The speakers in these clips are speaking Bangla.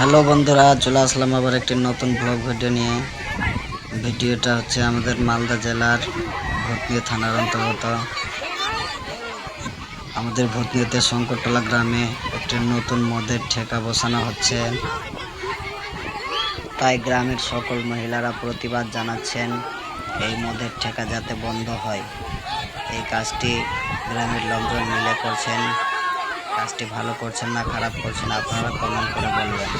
হ্যালো বন্ধুরা, চলে আসলাম আবার একটি নতুন ব্লগ ভিডিও নিয়ে। ভিডিওটা হচ্ছে আমাদের মালদা জেলার ভূতনিয়া থানার অন্তর্গত। আমাদের ভূতনিয়াতে শঙ্করতলা গ্রামে একটি নতুন মদের ঠেকা বসানো হচ্ছে। তাই গ্রামের সকল মহিলারা প্রতিবাদ জানাচ্ছেন এই মদের ঠেকা যাতে বন্ধ হয়। এই কাজটি গ্রামের লোকজন মিলে করছেন। কাজটি ভালো করছেন না খারাপ করছেন আপনারা কমেন্ট করে বলবেন।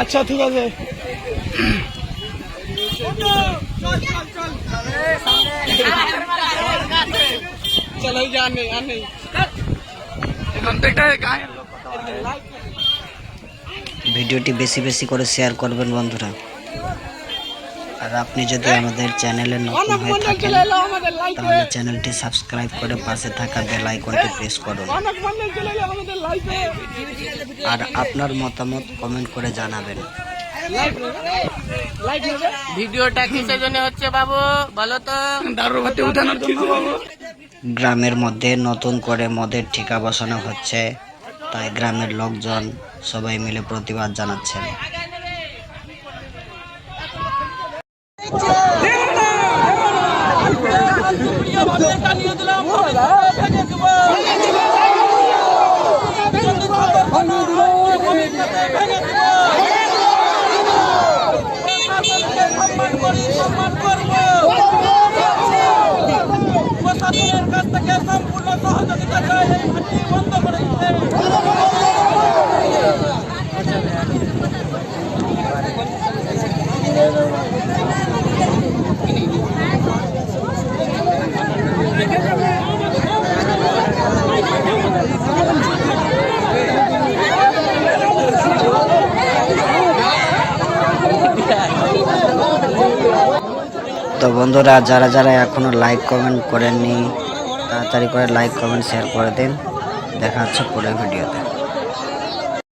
আচ্ছা ঠিক আছে। চলো নেই এখন এটা গায়ে ভিডিওটি বেশি বেশি করে শেয়ার করবেন বন্ধুরা। আর আপনি যদি আমাদের চ্যানেলে নতুন হয়ে থাকেন তাহলে চ্যানেলটি সাবস্ক্রাইব করে পাশে থাকা বেল আইকনটি প্রেস করুন। আর আপনার মতামত কমেন্ট করে জানাবেন। ভিডিওটা কিসের জন্য হচ্ছে বাবু? বলো তো। দারু উঠানোর জন্য। বাবু গ্রামের মধ্যে নতুন করে মদের ঠিকা বসানো হচ্ছে। তাই গ্রামের লোকজন সবাই মিলে প্রতিবাদ জানাচ্ছেন। তো বন্ধুরা, যারা যারা এখনও লাইক কমেন্ট করেননি, তাড়াতাড়ি করে লাইক কমেন্ট শেয়ার করে দিন। দেখা হচ্ছে পরের ভিডিওতে।